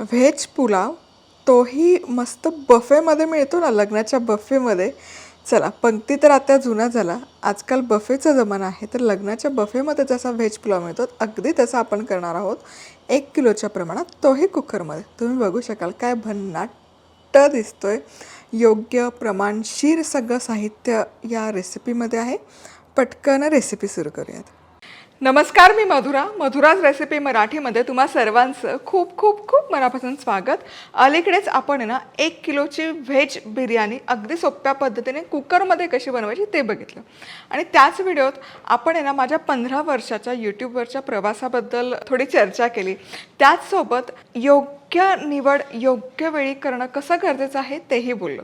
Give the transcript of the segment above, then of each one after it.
Veg pulao तोही मस्त बफेमध्ये मिळतो ना लग्नाच्या बफेमध्ये. चला पंक्ती तर आता जुना झाला. आजकाल बफेचा जमाना आहे तर लग्नाच्या बफेमध्ये जसा व्हेज पुलाव मिळतो अगदी तसा आपण करणार आहोत. एक किलोच्या प्रमाणात तोही कुकरमध्ये. तुम्ही बघू शकाल काय भन्नाट दिसतोय. योग्य प्रमाणशीर सगळं साहित्य या रेसिपीमध्ये आहे. पटकन रेसिपी सुरू करूयात. नमस्कार मी मधुरा. मधुराज रेसिपी मराठीमध्ये तुम्हा सर्वांचं खूप खूप खूप मनापासून स्वागत. अलीकडेच आपण आहे ना एक किलोची व्हेज बिर्याणी अगदी सोप्या पद्धतीने कुकरमध्ये कशी बनवायची ते बघितलं. आणि त्याच व्हिडिओत आपण आहे ना माझ्या पंधरा वर्षाच्या यूट्यूबवरच्या प्रवासाबद्दल थोडी चर्चा केली. त्याचसोबत योग योग्य निवड योग्य वेळी करणं कसं गरजेचं आहे तेही बोललो.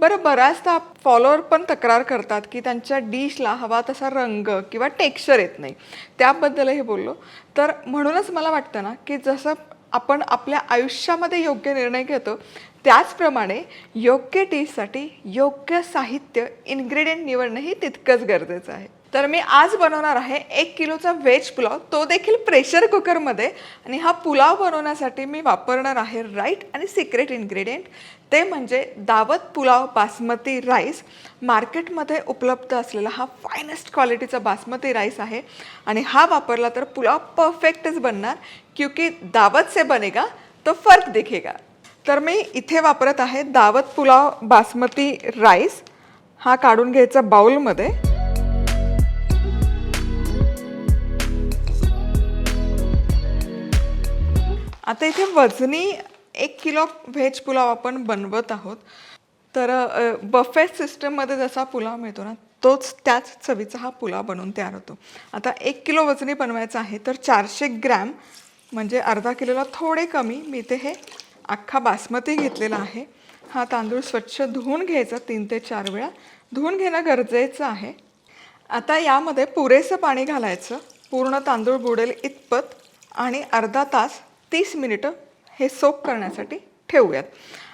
बरं बऱ्याचदा फॉलोअर पण तक्रार करतात की त्यांच्या डिशला हवा तसा रंग किंवा टेक्स्चर येत नाही. त्याबद्दलही बोललो. तर म्हणूनच मला वाटतं ना की जसं आपण आपल्या आयुष्यामध्ये योग्य निर्णय घेतो त्याचप्रमाणे योग्य डिशसाठी योग्य साहित्य इन्ग्रेडियंट निवडणंही तितकंच गरजेचं आहे. तर मी आज बनवणार आहे एक किलोचा व्हेज पुलाव. तो देखील प्रेशर कुकरमध्ये आणि हा पुलाव बनवण्यासाठी मी वापरणार आहे राईट आणि सिक्रेट इन्ग्रेडियंट ते म्हणजे दावत पुलाव बासमती राईस मार्केटमध्ये उपलब्ध असलेला हा फायनेस्ट क्वालिटीचा बासमती राईस आहे आणि हा वापरला तर पुलाव परफेक्टच बनणार. क्योंकि दावत से बनेगा तो फर्क दिखेगा. तर मी इथे वापरत आहे दावत पुलाव बासमती राईस. हा काढून घ्यायचा बाउलमध्ये आता इथे वजनी एक किलो व्हेज पुलाव आपण बनवत आहोत. तर बफे सिस्टममध्ये जसा पुलाव मिळतो ना तोच त्याच चवीचा हा पुलाव बनवून तयार होतो. आता एक किलो वजनी बनवायचा आहे तर चारशे ग्रॅम म्हणजे अर्धा किलोला थोडे कमी मी इथे हे अख्खा बासमती घेतलेला आहे. हा तांदूळ स्वच्छ धुवून घ्यायचा तीन ते चार वेळा. धुवून घेणं गरजेचं आहे. आता यामध्ये पुरेसं पाणी घालायचं. पूर्ण तांदूळ बुडेल इतपत आणि अर्धा तास तीस मिनिटं हे सोप करण्यासाठी ठेवूयात.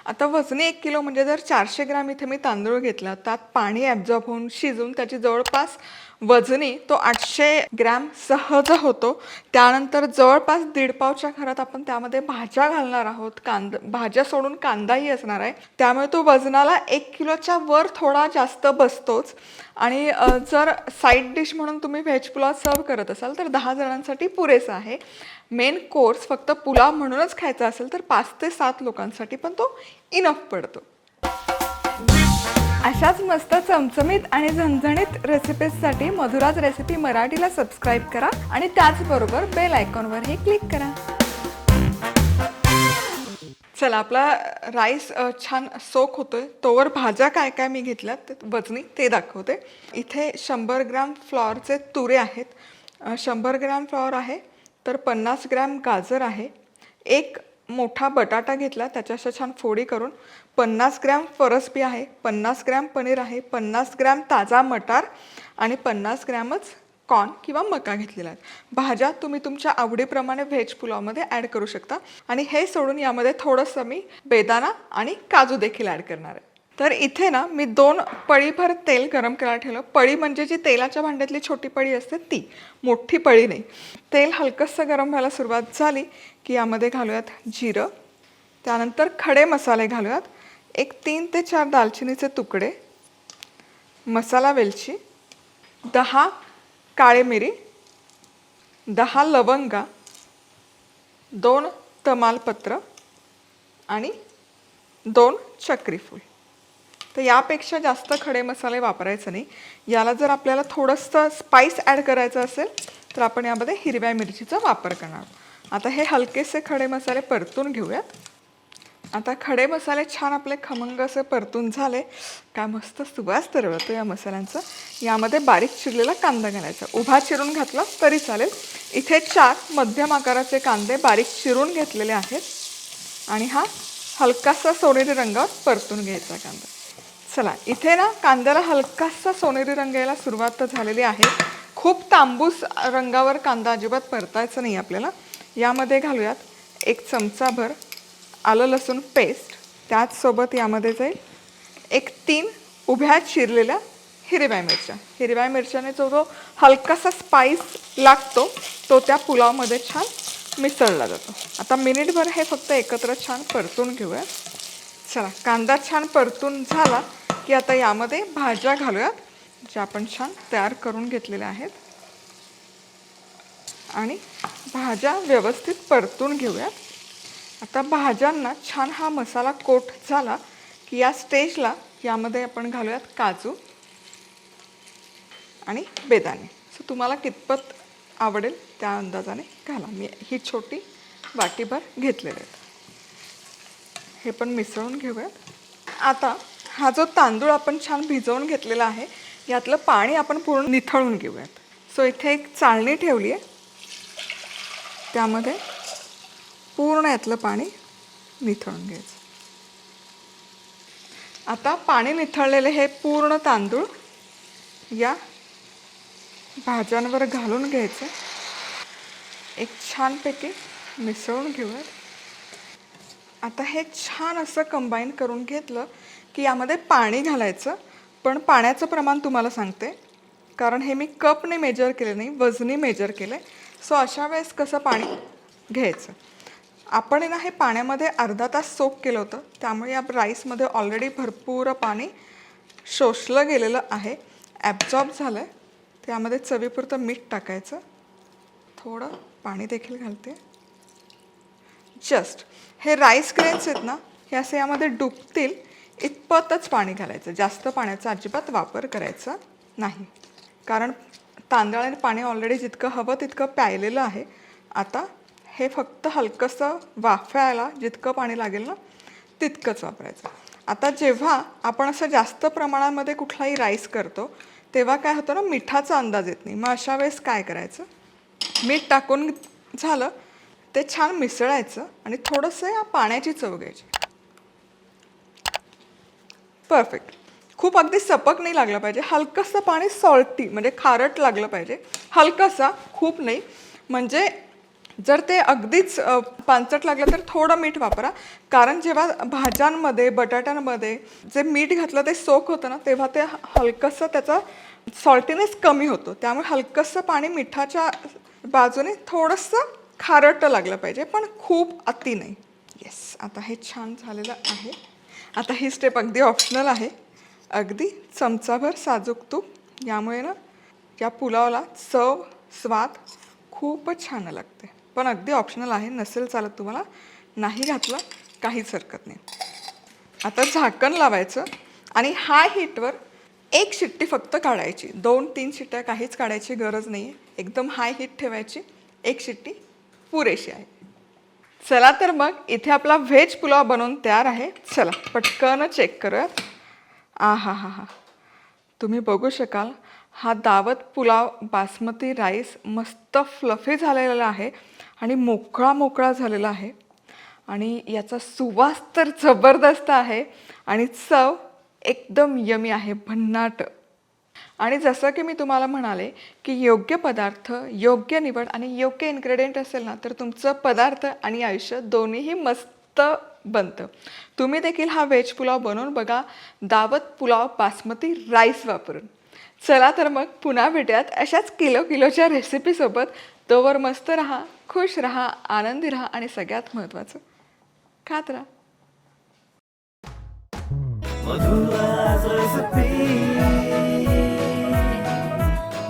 आता वजनी एक किलो म्हणजे जर चारशे ग्रॅम इथे मी तांदूळ घेतला त्यात पाणी ॲब्झॉर्ब होऊन शिजून त्याची जवळपास वजनी तो आठशे ग्रॅम सहज होतो. त्यानंतर जवळपास दीड पावच्या घरात आपण त्यामध्ये भाज्या घालणार आहोत. कांद भाज्या सोडून कांदाही असणार आहे. त्यामुळे तो वजनाला एक किलोच्या वर थोडा जास्त बसतोच. आणि जर साईड डिश म्हणून तुम्ही व्हेज पुलाव सर्व करत असाल तर दहा जणांसाठी पुरेसा आहे. मेन कोर्स फक्त पुलाव म्हणूनच खायचा असेल तर पाच ते सात लोकांसाठी पण तो इनफ पडतो. अशाच मस्त चमचमीत आणि झणझणीत रेसिपीजसाठी मधुराज रेसिपी मराठीला सबस्क्राईब करा आणि त्याचबरोबर बेल आयकॉनवरही क्लिक करा. चला आपला राईस छान सोक होतोय. तोवर भाज्या काय काय मी घेतल्यात ते वजनी ते दाखवते. इथे शंभर ग्रॅम फ्लॉरचे तुरे आहेत. शंभर ग्रॅम फ्लॉर आहे तर पन्नास ग्रॅम गाजर आहे. एक मोठा बटाटा घेतला त्याच्या अशा छान फोडी करून. पन्नास ग्रॅम फरसबी आहे पन्नास ग्रॅम पनीर आहे पन्नास ग्रॅम ताजा मटार आणि पन्नास ग्रॅमच कॉर्न किंवा मका घेतलेला आहे. भाज्या तुम्ही तुमच्या आवडीप्रमाणे व्हेज पुलावमध्ये ॲड करू शकता. आणि हे सोडून यामध्ये थोडंसं मी बेदाना आणि काजू देखील ॲड करणार आहे. तर इथे ना मी दोन पळीभर तेल गरम करायला ठेवलं. पळी म्हणजे जी तेलाच्या भांड्यातली छोटी पळी असते ती मोठी पळी नाही. तेल हलकंसं गरम व्हायला सुरुवात झाली की यामध्ये घालूयात जिरं त्यानंतर खडे मसाले घालूयात. एक तीन ते चार दालचिनीचे तुकडे मसाला वेलची दहा काळे मिरी दहा लवंगा दोन तमालपत्र आणि दोन चक्रीफूल. तर यापेक्षा जास्त खडे मसाले वापरायचे नाही. याला जर आपल्याला थोडंसं स्पाईस ॲड करायचं असेल तर आपण यामध्ये हिरव्या मिरचीचा वापर करणार. आता हे हलकेसे खडे मसाले परतून घेऊयात. आता खडे मसाले छान आपले खमंग असे परतून झाले. काय मस्त सुवास तरवळतो या मसाल्यांचा. यामध्ये बारीक चिरलेला कांदा घालायचा. उभा चिरून घातला तरी चालेल. इथे चार मध्यम आकाराचे कांदे बारीक चिरून घेतलेले आहेत. आणि हा हलकासा सोनेरी रंगावर परतून घ्यायचा कांदा. चला इथे ना कांद्याला हलकासा सोनेरी रंग यायला सुरुवात झालेली आहे. खूप तांबूस रंगावर कांदा अजिबात परतायचा नाही आपल्याला. यामध्ये घालूयात एक चमचाभर आलं लसूण पेस्ट त्याचसोबत यामध्ये जाईल एक तीन उभ्या चिरलेल्या हिरव्या मिरच्या. हिरव्या मिरच्याने जो जो हलकासा स्पाईस लागतो तो त्या पुलावमध्ये छान मिसळला जातो. आता मिनिटभर हे फक्त एकत्र छान परतून घेऊया. चला कांदा छान परतून झाला. की आता यामध्ये भाज्या घालूयात ज्या आपण छान तयार करून घेतलेल्या आहेत. आणि भाज्या व्यवस्थित परतून घेऊयात. आता भाज्यांना छान हा मसाला कोट झाला की या स्टेजला यामध्ये आपण घालूयात काजू आणि बेदाणे. सो तुम्हाला कितपत आवडेल त्या अंदाजाने घाला. मी ही छोटी वाटीभर घेतलेली आहेत हे पण मिसळून घेऊयात. आता हा जो तांदूळ आपण छान भिजवून घेतलेला आहे यातलं पाणी आपण पूर्ण निथळून घेऊयात. सो इथे एक चाळणी ठेवली आहे त्यामध्ये पूर्ण यातलं पाणी निथळून घ्यायचं. आता पाणी निथळलेले हे पूर्ण तांदूळ या भाज्यांवर घालून घ्यायचं. एक छानपैकी मिसळून घेऊयात. आता हे छान असं कंबाईन करून घेतलं की यामध्ये पाणी घालायचं पण पाण्याचं प्रमाण तुम्हाला सांगते. कारण हे मी कपने मेजर केले नाही वजनी मेजर केलं. आहे सो अशा वेळेस कसं पाणी घ्यायचं? आपण आहे ना हे पाण्यामध्ये अर्धा तास सोप केलं होतं. त्यामुळे या राईसमध्ये ऑलरेडी भरपूर पाणी शोषलं गेलेलं आहे. ॲब्झॉर्ब झालं आहे त्यामध्ये चवीपुरतं मीठ टाकायचं. थोडं पाणी देखील घालते. जस्ट हे राईस ग्रेन्स आहेत ना हे असे यामध्ये डुबतील. इतपतच पाणी घालायचं. जास्त पाण्याचा अजिबात वापर करायचा नाही. कारण तांदळाने पाणी ऑलरेडी जितकं हवं तितकं प्यायलेलं आहे. आता हे फक्त हलकंसं वाफायला जितकं पाणी लागेल ना तितकंच वापरायचं. आता जेव्हा आपण असं जास्त प्रमाणामध्ये कुठलाही राईस करतो तेव्हा काय होतं ना मिठाचा अंदाज येत नाही. मग अशा वेळेस काय करायचं? मीठ टाकून झालं ते छान मिसळायचं आणि थोडंसं या पाण्याची चव घ्यायची. परफेक्ट खूप अगदी सपक नाही लागलं पाहिजे. हलकंसं पाणी सॉल्टी म्हणजे खारट लागलं पाहिजे. हलकंसा खूप नाही. म्हणजे जर ते अगदीच अ, लागलं तर थोडं मीठ वापरा. कारण जेव्हा भाज्यांमध्ये बटाट्यांमध्ये जे मीठ घातलं ते सोक होतं ना तेव्हा ते हलकंसं त्याचा सॉल्टीनेस कमी होतो. त्यामुळे हलकंसं पाणी मिठाच्या बाजूने थोडंसं खारट लागलं पाहिजे. पण खूप अति नाही. येस आता हे छान झालेलं आहे. आता ही स्टेप अगदी ऑप्शनल आहे. अगदी चमचाभर साजूक तूप. यामुळे ना या पुलावला चव स्वाद खूपच छान लागते. पण अगदी ऑप्शनल आहे. नसेल चालत तुम्हाला नाही घातलं काहीच हरकत नाही. आता झाकण लावायचं आणि हाय हीटवर एक शिट्टी फक्त काढायची. दोन तीन शिट्ट्या काहीच काढायची गरज नाही आहे एकदम हाय हीट ठेवायची. एक शिट्टी पुरेशी आहे. चला तर मग इथे आपला व्हेज पुलाव बनवून तयार आहे. चला पटकन चेक करूयात. आ हा हा हा तुम्ही बघू शकाल हा दावत पुलाव बासमती राईस मस्त फ्लफी झालेला आहे आणि मोकळा मोकळा झालेला आहे. आणि याचा सुवास तर जबरदस्त आहे आणि चव एकदम यमी आहे भन्नाट. आणि जसं की मी तुम्हाला म्हणाले की योग्य पदार्थ योग्य निवड आणि योग्य इन्ग्रेडियंट असेल ना तर तुमचं पदार्थ आणि आयुष्य दोन्हीही मस्त बनतं. तुम्ही देखील हा व्हेज पुलाव बनवून बघा. दावत पुलाव बासमती राईस वापरून. चला तर मग पुन्हा भेटूयात अशाच किलो किलोच्या रेसिपीसोबत तोवर मस्त राहा खुश राहा आनंदी राहा आणि सगळ्यात महत्त्वाचं खात राहा.